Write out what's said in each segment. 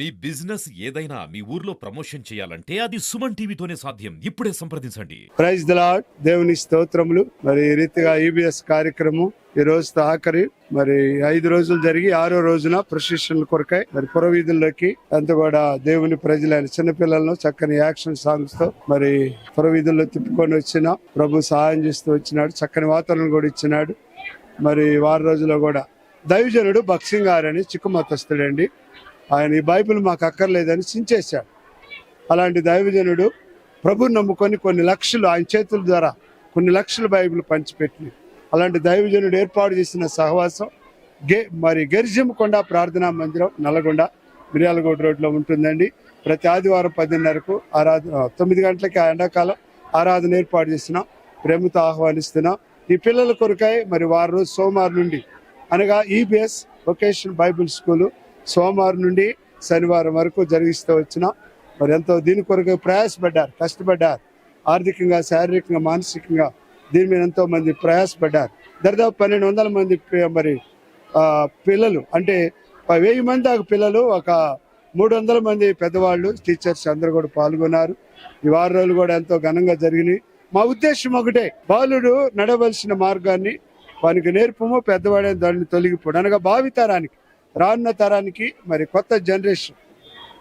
మీ business ఏదైనా మీ ఊర్లో promotion చేయాలంటే అది సుమన్ టీవీతోనే సాధ్యం. ఇప్పుడే సంప్రదించండి. ప్రైజ్ దలాడ్ దేవుని స్తోత్రములు. మరి ఈ రీతిగా ఈబిఎస్ కార్యక్రమం ఈ రోజుతో ఆఖరి. మరి ఐదు రోజులు జరిగి ఆరో రోజున ప్రొసెషన్ కొరకై మరి పురవీధుల్లోకి అంత కూడా దేవుని ప్రజలైన చిన్నపిల్లలను చక్కని యాక్షన్ సాంగ్స్తో మరి పురవీధుల్లో తిప్పుకొని వచ్చిన ప్రభు సహాయం చేస్తూ వచ్చినాడు. చక్కని వాతావరణం కూడా ఇచ్చినాడు. మరి వారం రోజుల్లో కూడా దైవజనుడు బక్సింగ్ గారు అని చిక్కుమతస్తుడండి ఆయన ఈ బైబిల్ మాకు అక్కర్లేదని చించేశాడు. అలాంటి దైవజనుడు ప్రభుని నమ్ముకొని కొన్ని లక్షలు ఆయన చేతుల ద్వారా కొన్ని లక్షల బైబిల్ పంచిపెట్టింది. అలాంటి దైవజనుడు ఏర్పాటు చేసిన సహవాసం గే మరి గరిజంకొండ ప్రార్థనా మందిరం నల్గొండ మిర్యాలగూడ రోడ్లో ఉంటుందండి. ప్రతి ఆదివారం పదిన్నరకు ఆరాధన తొమ్మిది గంటలకి ఆ ఎండాకాలం ఆరాధన ఏర్పాటు చేస్తున్నాం. ప్రేమతో ఆహ్వానిస్తున్నాం. ఈ పిల్లల కొరకై మరి వారు రోజు సోమవారం నుండి అనగా ఈబిఎస్ వొకేషన్ బైబిల్ స్కూలు సోమవారం నుండి శనివారం వరకు జరిగిస్తూ వచ్చినాం. మరి ఎంతో దీని కొరకు ప్రయాసపడ్డారు కష్టపడ్డారు. ఆర్థికంగా శారీరకంగా మానసికంగా దీని మీద ఎంతో మంది ప్రయాసపడ్డారు. దరిదాపు పన్నెండు వందల మంది మరి పిల్లలు అంటే వెయ్యి మంది దాకా పిల్లలు ఒక మూడు వందల మంది పెద్దవాళ్ళు టీచర్స్ అందరూ కూడా పాల్గొన్నారు. ఈ వారం రోజులు కూడా ఎంతో ఘనంగా జరిగినాయి. మా ఉద్దేశం ఒకటే బాలుడు నడవలసిన మార్గాన్ని వానికి నేర్పము పెద్దవాడే దాన్ని తొలగిపోడు. అనగా భావితరానికి. రానున్న తరానికి మరి కొత్త జనరేషన్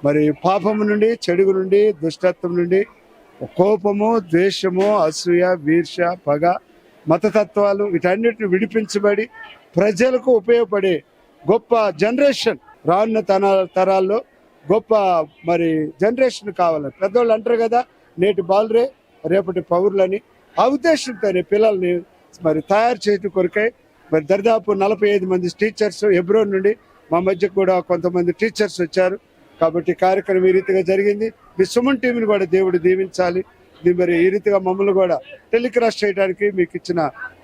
మరి పాపము నుండి చెడుగు నుండి దుష్టత్వం నుండి కోపము ద్వేషము అసూయ వీర్ష పగ మతతత్వాలు వీటన్నిటిని విడిపించబడి ప్రజలకు ఉపయోగపడే గొప్ప జనరేషన్ రానున్న తన తరాల్లో గొప్ప మరి జనరేషన్ కావాలి పెద్దవాళ్ళు అంటారు కదా నేటి బాలురే రేపటి పౌరులని. ఆ ఉద్దేశంతోనే పిల్లల్ని మరి తయారు చేయడం కొరకై మరి దరిదాపు నలభై ఐదు మంది టీచర్స్ ఎబ్రో నుండి మా మధ్య కూడా కొంతమంది టీచర్స్ వచ్చారు. కాబట్టి కార్యక్రమం ఈ రీతిగా జరిగింది. మీ సుమన్ టీంని కూడా దేవుడు దీవించాలి. మరి ఈ రీతిగా మమ్మల్ని కూడా టెలిక్రాస్ట్ చేయడానికి మీకు ఇచ్చిన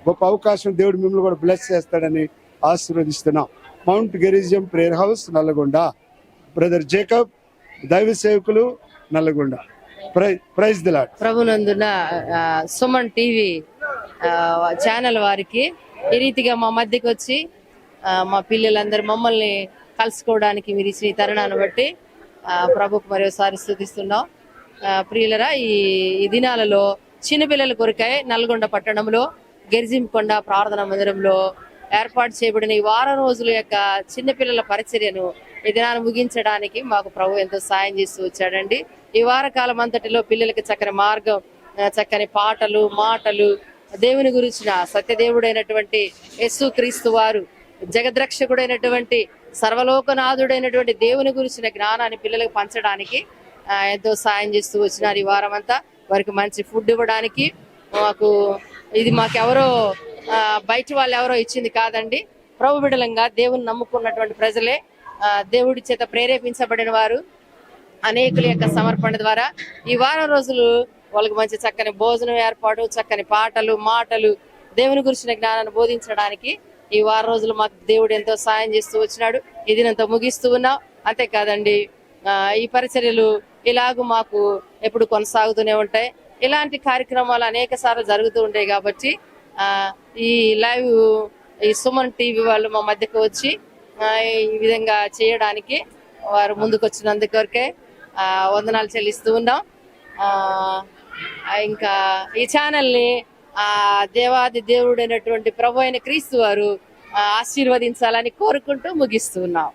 గొప్ప అవకాశం దేవుడు మిమ్మల్ని కూడా బ్లెస్ చేస్తాడని ఆశీర్వదిస్తున్నాం. Mount Gerizim prayer house Nalgonda. Brother Jacob దైవ సేవకులు నల్లగొండ. ప్రైజ్ దిలాడ్ ప్రభులందున సుమన్ టీవీ ఛానల్ వారికి ఈ రీతిగా మా మధ్యకి వచ్చి మా పిల్లలందరూ మమ్మల్ని కలుసుకోవడానికి మీరు ఇచ్చిన ఈ తరుణాన్ని బట్టి ప్రభుకు మరోసారి స్థుతిస్తున్నాం. ప్రియులరా ఈ దినాలలో చిన్నపిల్లల కొరకై నల్గొండ పట్టణంలో గెరిజింకొండ ప్రార్థన మందిరంలో ఏర్పాటు చేయబడిన ఈ వారం రోజుల యొక్క చిన్నపిల్లల పరిచర్యను ఈ దినాన్ని ముగించడానికి మాకు ప్రభు ఎంతో సాయం చేస్తూ వచ్చాడండి. ఈ వారకాలం అంతటిలో పిల్లలకి చక్కని మార్గం చక్కని పాటలు మాటలు దేవుని గురించిన సత్యదేవుడైనటువంటి యేసు క్రీస్తు వారు జగద్రక్షకుడైనటువంటి సర్వలోకనాథుడైనటువంటి దేవుని గురించిన జ్ఞానాన్ని పిల్లలకు పంచడానికి ఎంతో సాయం చేస్తూ వచ్చినారు ఈ వారం అంతా వారికి మంచి ఫుడ్ ఇవ్వడానికి. మాకు ఇది మాకెవరో బయట వాళ్ళు ఎవరో ఇచ్చింది కాదండి. ప్రభు బిడలంగా దేవుని నమ్ముకున్నటువంటి ప్రజలే దేవుడి చేత ప్రేరేపించబడిన వారు. అనేకుల యొక్క సమర్పణ ద్వారా ఈ వారం రోజులు వాళ్ళకి మంచి చక్కని భోజనం ఏర్పాటు చక్కని పాటలు మాటలు దేవుని గురించిన జ్ఞానాన్ని బోధించడానికి ఈ వారం రోజులు మాకు దేవుడు ఎంతో సాయం చేస్తూ వచ్చినాడు. ఇది దినంతో ముగిస్తూ ఉన్నాం. అంతేకాదండి ఈ పరిచర్యలు ఇలాగూ మాకు ఎప్పుడు కొనసాగుతూనే ఉంటాయి. ఇలాంటి కార్యక్రమాలు అనేక సార్లు జరుగుతూ ఉంటాయి కాబట్టి ఈ లైవ్ ఈ సుమన్ టీవీ వాళ్ళు మా మధ్యకు వచ్చి ఈ విధంగా చేయడానికి వారు ముందుకు వచ్చినందుకొరకే వందనాలు చెల్లిస్తూ ఉన్నాం. ఇంకా ఈ ఛానల్ని ఆ దేవాది దేవుడైనటువంటి ప్రభు అయిన క్రీస్తు వారు ఆ, ఆశీర్వదించాలని కోరుకుంటూ ముగిస్తున్నాం.